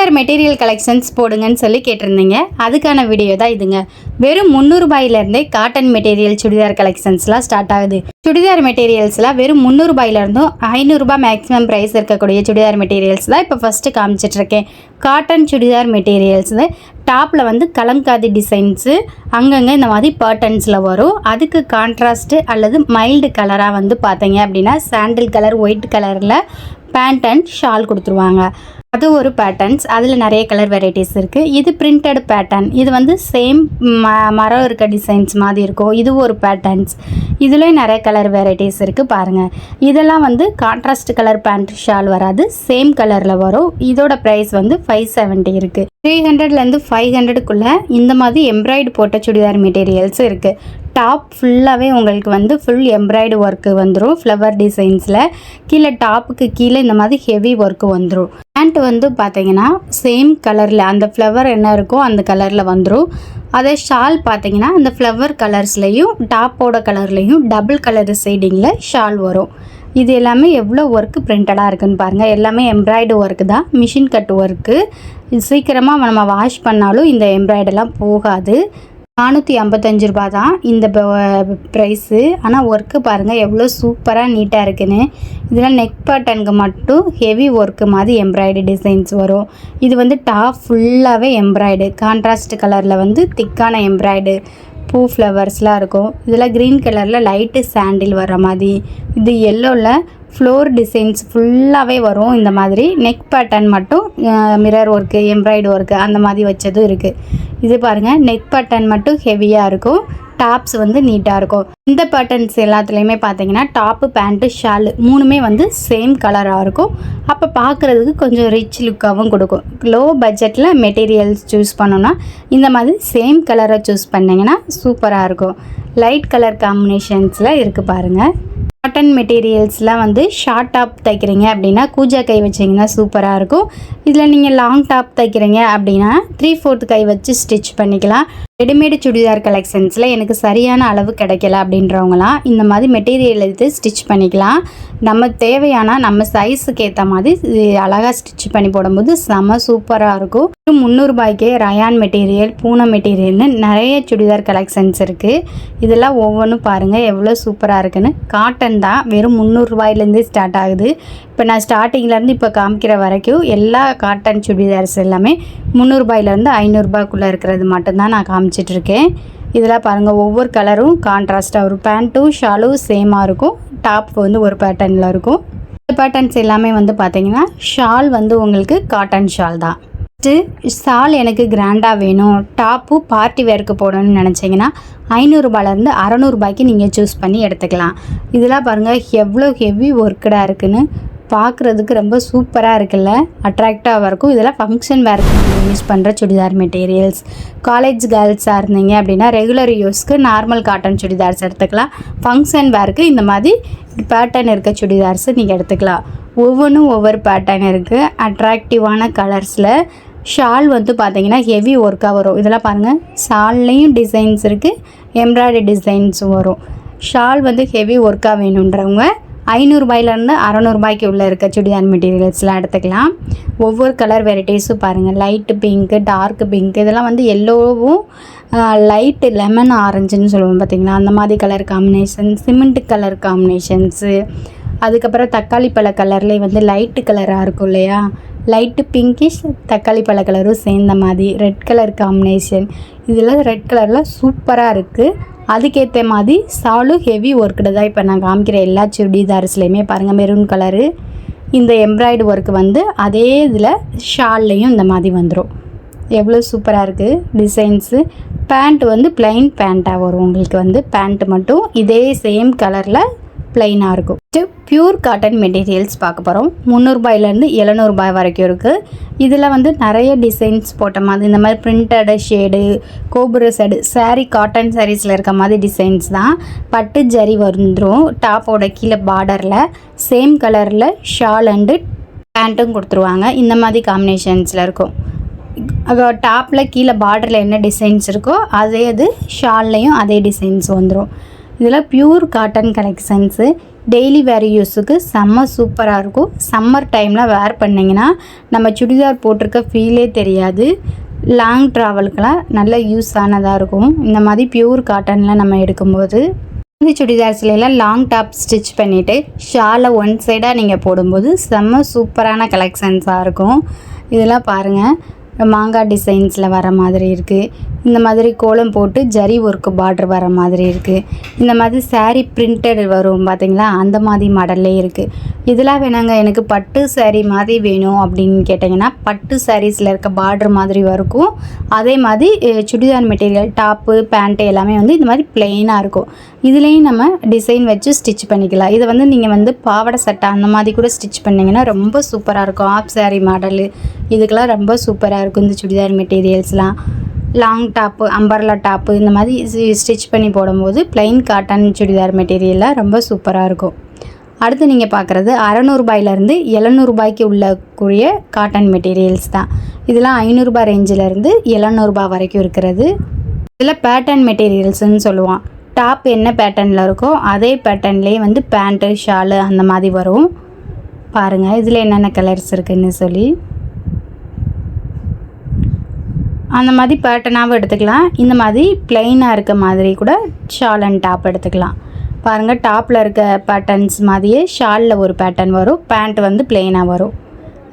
Churidar material collections போடுங்கன்னு சொல்லி கேட்டிருந்தீங்க. அதுக்கான வீடியோ தான் இதுங்க. வெறும் முந்நூறுபாயிலேருந்தே காட்டன் மெட்டீரியல் சுடிதார் கலெக்ஷன்ஸ்லாம் ஸ்டார்ட் ஆகுது. சுடிதார் மெட்டீரியல்ஸ்லாம் வெறும் முந்நூறுபாயிலேருந்தும் ஐநூறுரூபா மேக்ஸிமம் ப்ரைஸ் இருக்கக்கூடிய சுடிதார் மெட்டீரியல்ஸ் தான் இப்போ ஃபஸ்ட்டு காமிச்சிட்ருக்கேன் காட்டன் சுடிதார் மெட்டீரியல்ஸ் டாப்பில் வந்து கலங்காதி டிசைன்ஸு அங்கங்கே இந்த மாதிரி பேட்டர்ன்ஸில் வரும். அதுக்கு கான்ட்ராஸ்ட்டு அல்லது மைல்டு கலராக வந்து பார்த்தீங்க அப்படின்னா சாண்டில் கலர் ஒயிட் கலரில் பேண்ட் அண்ட் ஷால் கொடுத்துருவாங்க. அது ஒரு பேட்டர்ன்ஸ் அதில் நிறைய கலர் வெரைட்டிஸ் இருக்குது இது பிரிண்டட் பேட்டர்ன் இது வந்து சேம் ம மரம் இருக்க டிசைன்ஸ் மாதிரி இருக்கும் இது ஒரு பேட்டர்ன்ஸ் இதுலேயும் நிறைய கலர் வெரைட்டிஸ் இருக்குது பாருங்கள் இதெல்லாம் வந்து கான்ட்ராஸ்ட் கலர் பேண்ட் ஷால் வராது. சேம் கலரில் வரும். இதோட ப்ரைஸ் வந்து ஃபைவ் செவன்ட்டி இருக்குது த்ரீ ஹண்ட்ரட்லேருந்து ஃபைவ் ஹண்ட்ரடுக்குள்ளே இந்த மாதிரி எம்ப்ராய்டு போட்ட சுடிதார் மெட்டீரியல்ஸ் இருக்குது டாப் ஃபுல்லாகவே உங்களுக்கு வந்து ஃபுல் எம்ப்ராய்டு ஒர்க்கு வந்துடும் ஃப்ளவர் டிசைன்ஸில் கீழே டாப்புக்கு கீழே இந்த மாதிரி ஹெவி ஒர்க்கு வந்துடும் பேண்ட் வந்து பார்த்தீங்கன்னா சேம் கலரில் அந்த ஃப்ளவர் என்ன இருக்கோ அந்த கலரில் வந்துடும் அதே ஷால் பார்த்தீங்கன்னா அந்த ஃப்ளவர் கலர்ஸ்லேயும் டாப்போட கலர்லேயும் டபுள் கலர் ஷேடிங்கில் ஷால் வரும். இது எல்லாமே எவ்வளோ ஒர்க்கு பிரிண்டடாக இருக்குன்னு பாருங்கள் எல்லாமே எம்ப்ராய்டு ஒர்க்கு தான். மிஷின் கட் ஒர்க்கு இது சீக்கிரமாக நம்ம வாஷ் பண்ணாலும் இந்த எம்ப்ராய்டெல்லாம் போகாது. நானூற்றி ஐம்பத்தஞ்சு ரூபா தான் இந்த ப்ரைஸு ஆனால் ஒர்க்கு பாருங்கள் எவ்வளோ சூப்பராக நீட்டாக இருக்குன்னு. இதில் நெக் பட்டனுக்கு மட்டும் ஹெவி ஒர்க்கு மாதிரி எம்ப்ராய்டு டிசைன்ஸ் வரும். இது வந்து டாப் ஃபுல்லாகவே எம்ப்ராய்டு கான்ட்ராஸ்ட் கலரில் வந்து திக்கான எம்ப்ராய்டு பூ ஃப்ளவர்ஸ்லாம் இருக்கும். இதில் க்ரீன் கலரில் லைட்டு சாண்டில் வர மாதிரி. இது எல்லோவில் ஃப்ளோர் டிசைன்ஸ் ஃபுல்லாகவே வரும். இந்த மாதிரி நெக் பேட்டர்ன் மட்டும் மிரர் ஒர்க்கு எம்ப்ராய்டு ஒர்க்கு அந்த மாதிரி வச்சதும் இருக்குது இது பாருங்கள் நெக் பட்டன் மட்டும் ஹெவியாக இருக்கும். டாப்ஸ் வந்து நீட்டாக இருக்கும். இந்த பட்டன்ஸ் எல்லாத்துலேயுமே பார்த்தீங்கன்னா டாப்பு பேண்ட்டு ஷாலு மூணுமே வந்து சேம் கலராக இருக்கும். அப்போ பார்க்குறதுக்கு கொஞ்சம் ரிச் லுக்காகவும் கொடுக்கும். லோ பட்ஜெட்டில் மெட்டீரியல்ஸ் சூஸ் பண்ணோன்னா இந்த மாதிரி சேம் கலரை சூஸ் பண்ணிங்கன்னா சூப்பராக இருக்கும். லைட் கலர் காம்பினேஷன்ஸில் இருக்குது பாருங்கள் காட்டன் மெட்டீரியல்ஸ்லாம் வந்து ஷார்ட் டாப் தைக்கிறீங்க அப்படின்னா கூஜா கை வச்சிங்கன்னா சூப்பராக இருக்கும். இதில் நீங்கள் லாங் டாப் தைக்கிறீங்க அப்படின்னா த்ரீ ஃபோர்த் கை வச்சு ஸ்டிச் பண்ணிக்கலாம். ரெடிமேடு சுடிதார் கலெக்ஷன்ஸில் எனக்கு சரியான அளவு கிடைக்கல அப்படின்றவங்களாம் இந்த மாதிரி மெட்டீரியல் எடுத்து ஸ்டிச் பண்ணிக்கலாம். நம்ம தேவையான நம்ம சைஸுக்கு ஏற்ற மாதிரி அழகாக ஸ்டிச் பண்ணி போடும்போது செம சூப்பராக இருக்கும். முந்நூறுபாய்க்கே ரயான் மெட்டீரியல் பூனை மெட்டீரியல்னு நிறைய சுடிதார் கலெக்ஷன்ஸ் இருக்குது இதெல்லாம் ஒவ்வொன்றும் பாருங்கள் எவ்வளோ சூப்பராக இருக்குன்னு. காட்டன் தான் வெறும் முந்நூறுபாயிலேருந்து ஸ்டார்ட் ஆகுது. இப்போ நான் ஸ்டார்டிங்லேருந்து இப்போ காமிக்கிற வரைக்கும் எல்லா காட்டன் சுடிதார்ஸ் எல்லாமே முந்நூறுபாயிலேருந்து ஐநூறுரூபாக்குள்ளே இருக்கிறது மட்டும்தான் நான் காமிச்சிட்ருக்கேன். இதெல்லாம் பாருங்கள் ஒவ்வொரு கலரும் கான்ட்ராஸ்ட்டாக வரும். பேண்ட்டும் ஷாலும் சேமாக இருக்கும். டாப் வந்து ஒரு பேட்டர்னில் இருக்கும். இந்த பேட்டர்ன்ஸ் எல்லாமே வந்து பார்த்தீங்கன்னா ஷால் வந்து உங்களுக்கு காட்டன் ஷால் தான். ஃபஸ்ட்டு ஷால் எனக்கு கிராண்டாக வேணும். டாப்பு பார்ட்டி வேருக்கு போடணும்னு நினச்சிங்கன்னா ஐநூறுரூபாலேருந்து அறநூறுபாய்க்கு நீங்கள் சூஸ் பண்ணி எடுத்துக்கலாம். இதெல்லாம் பாருங்கள் எவ்வளோ ஹெவி ஒர்க்கடாக இருக்குதுன்னு பார்க்குறதுக்கு ரொம்ப சூப்பராக இருக்குல்ல? அட்ராக்டாக இருக்கும் இதெல்லாம் ஃபங்க்ஷன் வேருக்கு யூஸ் பண்ணுற சுடிதார் மெட்டீரியல்ஸ் காலேஜ் கேர்ள்ஸாக இருந்தீங்க அப்படின்னா ரெகுலர் யூஸ்க்கு நார்மல் காட்டன் சுடிதார்ஸ் எடுத்துக்கலாம். ஃபங்க்ஷன் வேர்க்கு இந்த மாதிரி பேட்டர்ன் இருக்க சுடிதார்ஸு நீங்கள் எடுத்துக்கலாம். ஒவ்வொன்றும் ஒவ்வொரு பேட்டர்ன் இருக்குது அட்ராக்டிவான கலர்ஸில் ஷால் வந்து பார்த்தீங்கன்னா ஹெவி ஒர்க்காக வரும். இதெல்லாம் பாருங்கள் ஷால்லையும் டிசைன்ஸ் இருக்குது எம்ப்ராய்டரி டிசைன்ஸும் வரும். ஷால் வந்து ஹெவி ஒர்க்காக வேணுன்றவங்க ஐநூறுரூபாயிலேருந்து அறநூறுபாய்க்கு உள்ளே இருக்க சுடிதார் மெட்டீரியல்ஸ்லாம் எடுத்துக்கலாம். ஒவ்வொரு கலர் வெரைட்டிஸும் பாருங்கள் லைட்டு பிங்க்கு டார்க் பிங்க் இதெல்லாம் வந்து எல்லோவும் லைட்டு லெமன் ஆரஞ்சுன்னு சொல்லுவோம் பார்த்திங்களா அந்த மாதிரி colour combination cement colour combinations அதுக்கப்புறம் தக்காளி பழ கலர்லேயே வந்து லைட்டு கலராக இருக்கும் இல்லையா? லைட்டு பிங்கிஷ் தக்காளி பழ கலரும் சேர்ந்த மாதிரி. ரெட் கலர் காம்பினேஷன் இதில் ரெட் கலரில் சூப்பராக இருக்குது அதுக்கேற்ற மாதிரி சாலும் ஹெவி ஒர்க்கில் தான் இப்போ நான் காமிக்கிற எல்லா சுடிதார்ஸ்லேயுமே பாருங்கள் மெரூன் கலரு இந்த எம்ப்ராய்டு ஒர்க் வந்து அதே இதில் ஷால்லையும் இந்த மாதிரி வந்துடும் எவ்வளோ சூப்பராக இருக்குது டிசைன்ஸு பேண்ட் வந்து ப்ளைன் பேண்ட்டாக வரும். உங்களுக்கு வந்து பேண்ட்டு மட்டும் இதே சேம் கலரில் ப்ளைனாக இருக்கும். பியூர் காட்டன் மெட்டீரியல்ஸ் பார்க்க போகிறோம் முந்நூறுபாயிலேருந்து எழுநூறுபாய் வரைக்கும் இருக்குது இதில் வந்து நிறைய டிசைன்ஸ் போட்ட மாதிரி இந்த மாதிரி பிரிண்டடு ஷேடு கோபுர சைடு சாரீ காட்டன் சாரீஸில் இருக்க மாதிரி டிசைன்ஸ் தான். பட்டு ஜரி வந்துடும் டாப்போட கீழே பார்டரில் சேம் கலரில் ஷால் அண்டு பேண்ட்டும் கொடுத்துருவாங்க. இந்த மாதிரி காம்பினேஷன்ஸில் இருக்கும். டாப்பில் கீழே பார்டரில் என்ன டிசைன்ஸ் இருக்கோ அதே இது ஷால்லையும் அதே டிசைன்ஸ் வந்துடும் இதில் pure cotton collections daily wear யூஸுக்கு செம்ம சூப்பராக இருக்கும். சம்மர் டைமில் வேர் பண்ணிங்கன்னா நம்ம சுடிதார் போட்டிருக்க ஃபீலே தெரியாது. லாங் ட்ராவலுக்கெல்லாம் நல்ல யூஸ் ஆனதாக இருக்கும். இந்த மாதிரி பியூர் காட்டனில் நம்ம எடுக்கும்போது இந்த சுடிதார்ஸ்லாம் லாங் டாப் ஸ்டிச் பண்ணிவிட்டு ஷாலை ஒன் சைடாக நீங்கள் போடும்போது செம்ம சூப்பரான கலெக்ஷன்ஸாக இருக்கும். இதெல்லாம் பாருங்கள் மாங்காய் டிசைன்ஸில் வர மாதிரி இருக்குது இந்த மாதிரி கோலம் போட்டு ஜரி ஒர்க்கு பார்டர் வர மாதிரி இருக்குது இந்த மாதிரி சாரீ பிரிண்டட் வரும் பார்த்தீங்களா அந்த மாதிரி மாடல்லே இருக்குது இதெல்லாம் வேணாங்க எனக்கு பட்டு சாரீ மாதிரி வேணும் அப்படின்னு கேட்டிங்கன்னா பட்டு சாரீஸில் இருக்க பார்டர் மாதிரி இருக்கும் அதே மாதிரி சுடிதார் மெட்டீரியல் டாப்பு பேண்ட்டு எல்லாமே வந்து இந்த மாதிரி பிளெயினாக இருக்கும். இதுலேயும் நம்ம டிசைன் வச்சு ஸ்டிச் பண்ணிக்கலாம். இதை வந்து நீங்கள் வந்து பாவாடை சட்டை அந்த மாதிரி கூட ஸ்டிச் பண்ணிங்கன்னா ரொம்ப சூப்பராக இருக்கும். ஆப் சாரீ மாடலு இதுக்கெல்லாம் ரொம்ப சூப்பராக இருக்கும் இந்த சுடிதார் மெட்டீரியல்ஸ்லாம் லாங் டாப்பு அம்பர்லா டாப்பு இந்த மாதிரி ஸ்டிச் பண்ணி போடும்போது ப்ளைன் காட்டன் சுடிதார் மெட்டீரியலாக ரொம்ப சூப்பராக இருக்கும். அடுத்து நீங்கள் பார்க்குறது அறநூறுபாயிலேருந்து எழுநூறுபாய்க்கு உள்ளக்கூடிய காட்டன் மெட்டீரியல்ஸ் தான். இதெல்லாம் ஐநூறுரூபா ரேஞ்சிலேருந்து எழுநூறுபா வரைக்கும் இருக்கிறது. இதில் பேட்டர்ன் மெட்டீரியல்ஸ்னு சொல்லுவான். டாப் என்ன பேட்டர்னில் இருக்கோ அதே பேட்டர்ன்லேயே வந்து பேண்ட்டு ஷாலு அந்த மாதிரி வரும். பாருங்கள் இதில் என்னென்ன கலர்ஸ் இருக்குதுன்னு சொல்லி. அந்த மாதிரி பேட்டனாகவும் எடுத்துக்கலாம். இந்த மாதிரி பிளெயினாக இருக்க மாதிரி கூட ஷால் அண்ட் டாப் எடுத்துக்கலாம். பாருங்கள் டாப்பில் இருக்க பேட்டர்ன்ஸ் மாதிரியே ஷாலில் ஒரு பேட்டர்ன் வரும். பேண்ட் வந்து பிளெயினாக வரும்.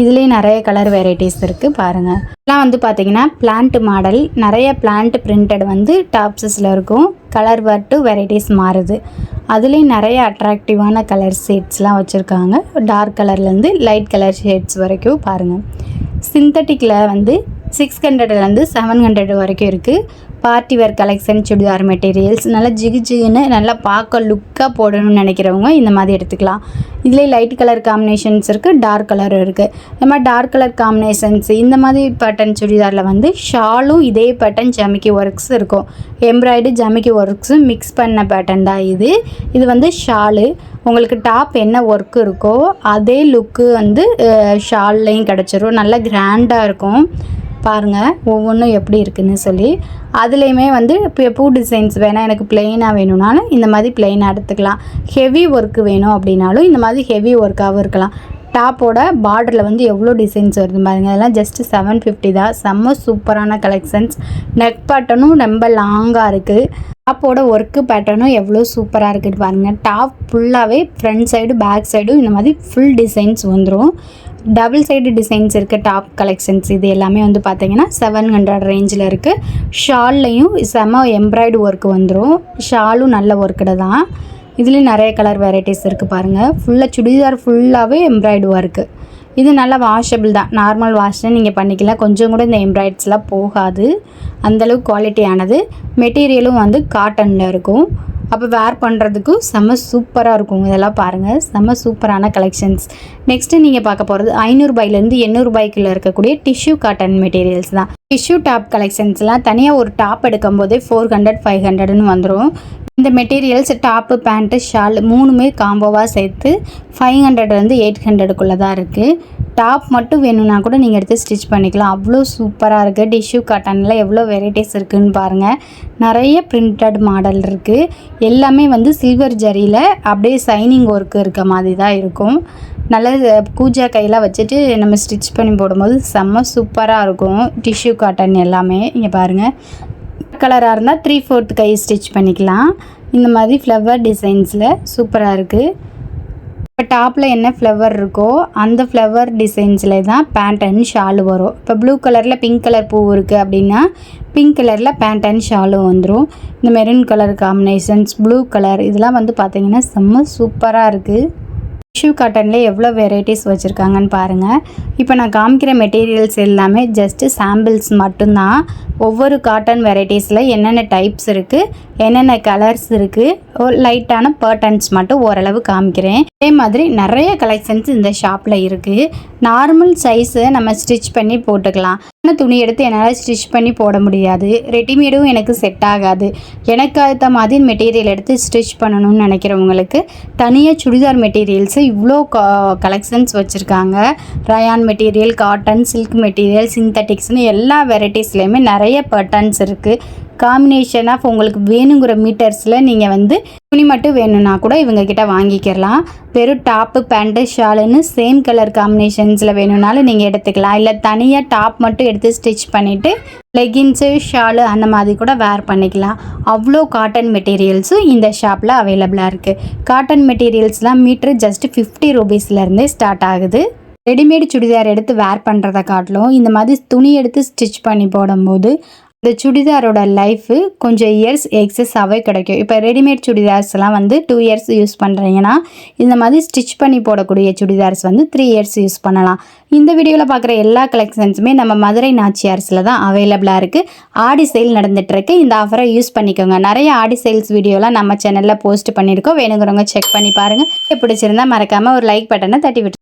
இதுலேயே நிறைய கலர் வெரைட்டிஸ் இருக்குது பாருங்கள் இதெல்லாம் வந்து பார்த்தீங்கன்னா பிளான்ட் மாடல் நிறைய பிளான்ட் பிரிண்டட் வந்து டாப்ஸஸில் இருக்கும். கலர் வட்டு வெரைட்டிஸ் மாறுது. அதுலேயும் நிறைய அட்ராக்டிவான கலர் ஷேட்ஸ்லாம் வச்சுருக்காங்க. டார்க் கலர்லேருந்து லைட் கலர் ஷேட்ஸ் வரைக்கும் பாருங்கள் சிந்தட்டிக்கில் வந்து சிக்ஸ் ஹண்ட்ரட்லேருந்து செவன் ஹண்ட்ரட் வரைக்கும் இருக்குது party wear collection churidar materials நல்லா ஜிகு ஜிகுன்னு நல்லா பார்க்க லுக்காக போடணும்னு நினைக்கிறவங்க இந்த மாதிரி எடுத்துக்கலாம். இதுலேயே லைட் கலர் காம்பினேஷன்ஸ் இருக்குது டார்க் கலர் இருக்குது இந்த மாதிரி டார்க் கலர் காம்பினேஷன்ஸ் இந்த மாதிரி பட்டன் சுடிதாரில் வந்து ஷாலும் இதே பட்டன் ஜமிக்கி ஒர்க்ஸ் இருக்கும். எம்ப்ராய்டு ஜமிக்கி ஒர்க்ஸும் மிக்ஸ் பண்ண பேட்டன் தான் இது. இது வந்து ஷாலு உங்களுக்கு டாப் என்ன ஒர்க் இருக்கோ அதே லுக்கு வந்து ஷால்லையும் கிடச்சிரும். நல்லா கிராண்டாக இருக்கும். பாருங்கள் ஒவ்வொன்றும் எப்படி இருக்குதுன்னு சொல்லி. அதுலேயுமே வந்து இப்போ பூ டிசைன்ஸ் வேணால் எனக்கு பிளெயினாக வேணும்னாலும் இந்த மாதிரி பிளெயினாக எடுத்துக்கலாம். ஹெவி ஒர்க்கு வேணும் அப்படின்னாலும் இந்த மாதிரி ஹெவி ஒர்க்காகவும் இருக்கலாம். டாப்போட பார்டரில் வந்து எவ்வளோ டிசைன்ஸ் வருது பாருங்க. அதெல்லாம் ஜஸ்ட்டு செவன் ஃபிஃப்டி தான். செம்ம சூப்பரான கலெக்ஷன்ஸ் நெக் பட்டனும் ரொம்ப லாங்காக இருக்குது டாப்போட ஒர்க்கு பேட்டர்னும் எவ்வளோ சூப்பராக இருக்குது பாருங்கள் டாப் ஃபுல்லாகவே ஃப்ரண்ட் சைடு பேக் சைடும் இந்த மாதிரி ஃபுல் டிசைன்ஸ் வந்துடும் டபுள் சைடு டிசைன்ஸ் இருக்குது டாப் கலெக்ஷன்ஸ் இது எல்லாமே வந்து பார்த்தீங்கன்னா செவன் ஹண்ட்ரட் ரேஞ்சில் இருக்குது ஷால்லையும் செம எம்ப்ராய்டு ஒர்க் வந்துடும் ஷாலும் நல்ல ஒர்க்கடு தான். இதுலேயும் நிறைய கலர் வெரைட்டிஸ் இருக்குது பாருங்கள் ஃபுல்லாக சுடிதார் ஃபுல்லாகவே எம்ப்ராய்டு ஒர்க்கு இது நல்லா வாஷபிள் தான். நார்மல் வாஷ் நீங்கள் பண்ணிக்கலாம். கொஞ்சம் கூட இந்த எம்ப்ராய்ட்ஸ்லாம் போகாது. அந்தளவுக்கு குவாலிட்டியானது மெட்டீரியலும் வந்து காட்டனில் இருக்கும். அப்போ வேர் பண்ணுறதுக்கும் செம்ம சூப்பராக இருக்கும். இதெல்லாம் பாருங்கள் செம்ம சூப்பரான கலெக்ஷன்ஸ் நெக்ஸ்ட்டு நீங்கள் பார்க்க போகிறது ஐநூறுபாயிலேருந்து எண்ணூறுபாய்க்குள்ளே இருக்கக்கூடிய டிஷ்யூ காட்டன் மெட்டீரியல்ஸ் தான். டிஷ்யூ டாப் கலெக்ஷன்ஸ்லாம் தனியாக ஒரு டாப் எடுக்கும் போதே ஃபோர் ஹண்ட்ரட் ஃபைவ் ஹண்ட்ரட்னு வந்துடும் இந்த மெட்டீரியல்ஸ் டாப்பு பேண்ட்டு ஷால் மூணுமே காம்போவாக சேர்த்து ஃபைவ் ஹண்ட்ரட்லேருந்து எயிட் ஹண்ட்ரடுக்குள்ளே தான் இருக்குது டாப் மட்டும் வேணும்னா கூட நீங்கள் எடுத்து ஸ்டிச் பண்ணிக்கலாம். அவ்வளோ சூப்பராக இருக்குது டிஷ்யூ காட்டனில் எவ்வளோ வெரைட்டிஸ் இருக்குதுன்னு பாருங்கள் நிறைய பிரிண்டட் மாடல் இருக்குது எல்லாமே வந்து சில்வர் ஜரியில் அப்படியே சைனிங் ஒர்க்கு இருக்க மாதிரி தான் இருக்கும். நல்ல கூஜா கையெல்லாம் வச்சுட்டு நம்ம ஸ்டிச் பண்ணி போடும்போது செம்ம சூப்பராக இருக்கும். டிஷ்யூ காட்டன் எல்லாமே. இங்கே பாருங்கள் கலராக இருந்தால் த்ரீ ஃபோர்த் கை ஸ்டிச் பண்ணிக்கலாம். இந்த மாதிரி ஃப்ளவர் டிசைன்ஸில் சூப்பராக இருக்குது இப்போ டாப்பில் என்ன ஃப்ளவர் இருக்கோ அந்த ஃப்ளவர் டிசைன்ஸில் தான் பேண்ட் அண்ட் ஷாலு வரும். இப்போ ப்ளூ கலரில் பிங்க் கலர் பூ இருக்குது அப்படின்னா பிங்க் கலரில் பேண்ட் அண்ட் ஷாலும் வந்துடும் இந்த maroon colour combinations blue colour இதெல்லாம் வந்து பார்த்திங்கன்னா செம்ம சூப்பராக இருக்குது டிஷ்யூ காட்டனில் எவ்வளோ வெரைட்டிஸ் வச்சுருக்காங்கன்னு பாருங்கள் இப்போ நான் காமிக்கிற மெட்டீரியல்ஸ் எல்லாமே ஜஸ்ட்டு சாம்பிள்ஸ் மட்டும்தான். ஒவ்வொரு காட்டன் வெரைட்டிஸில் என்னென்ன டைப்ஸ் இருக்குது என்னென்ன கலர்ஸ் இருக்குது லைட்டான பேட்டர்ன்ஸ் மட்டும் ஓரளவு காமிக்கிறேன். அதே மாதிரி நிறைய கலெக்ஷன்ஸ் இந்த ஷாப்பில் இருக்குது நார்மல் சைஸை நம்ம ஸ்டிச் பண்ணி போட்டுக்கலாம். துணி எடுத்து என்னால் ஸ்டிச் பண்ணி போட முடியாது. ரெடிமேடும் எனக்கு செட் ஆகாது. எனக்கு அடுத்த மாதிரி மெட்டீரியல் எடுத்து ஸ்டிச் பண்ணணும்னு நினைக்கிறவங்களுக்கு தனியாக சுடிதார் மெட்டீரியல்ஸு இவ்வளோ கலெக்ஷன்ஸ் வச்சுருக்காங்க. Rayon material cotton silk material சிந்தட்டிக்ஸ்னு எல்லா வெரைட்டிஸ்லேயுமே நிறைய பட்டன்ஸ் இருக்குது காம்பினேஷன் ஆஃப் உங்களுக்கு வேணுங்கிற மீட்டர்ஸில் நீங்கள் வந்து துணி மட்டும் வேணும்னா கூட இவங்க கிட்ட வாங்கிக்கிறலாம் வெறும் டாப்பு பேண்ட்டு ஷாலுன்னு சேம் கலர் காம்பினேஷன்ஸில் வேணும்னாலும் நீங்கள் எடுத்துக்கலாம். இல்லை தனியாக டாப் மட்டும் எடுத்து ஸ்டிச் பண்ணிவிட்டு லெகின்ஸு ஷாலு அந்த மாதிரி கூட வேர் பண்ணிக்கலாம். அவ்வளோ காட்டன் மெட்டீரியல்ஸும் இந்த ஷாப்பில் அவைலபிளாக இருக்குது காட்டன் மெட்டீரியல்ஸ்லாம் மீட்ரு ஜஸ்ட் ஃபிஃப்டி ருபீஸ்லேருந்தே ஸ்டார்ட் ஆகுது. ரெடிமேட் சுடிதார் எடுத்து வேர் பண்ணுறத காட்டிலும் இந்த மாதிரி துணி எடுத்து ஸ்டிச் பண்ணி போடும்போது இந்த சுடிதாரோட லைஃபு கொஞ்சம் இயர்ஸ் எக்ஸஸாகவே கிடைக்கும். இப்போ ரெடிமேட் சுடிதார்ஸ்லாம் வந்து டூ இயர்ஸ் யூஸ் பண்ணுறீங்கன்னா இந்த மாதிரி ஸ்டிச் பண்ணி போடக்கூடிய சுடிதார்ஸ் வந்து த்ரீ இயர்ஸ் யூஸ் பண்ணலாம். இந்த வீடியோவில் பார்க்குற எல்லா கலெக்ஷன்ஸுமே நம்ம மதுரை நாச்சியார்ஸில் தான் அவைலபிளாக இருக்குது ஆடி சேல் நடந்துகிட்ருக்கு இந்த ஆஃபரை யூஸ் பண்ணிக்கோங்க. நிறைய ஆடி சேல்ஸ் வீடியோலாம் நம்ம சேனலில் போஸ்ட் பண்ணியிருக்கோம். வேணுங்கிறவங்க செக் பண்ணி பாருங்கள் பிடிச்சிருந்தா மறக்காமல் ஒரு லைக் பட்டனை தட்டி விட்டு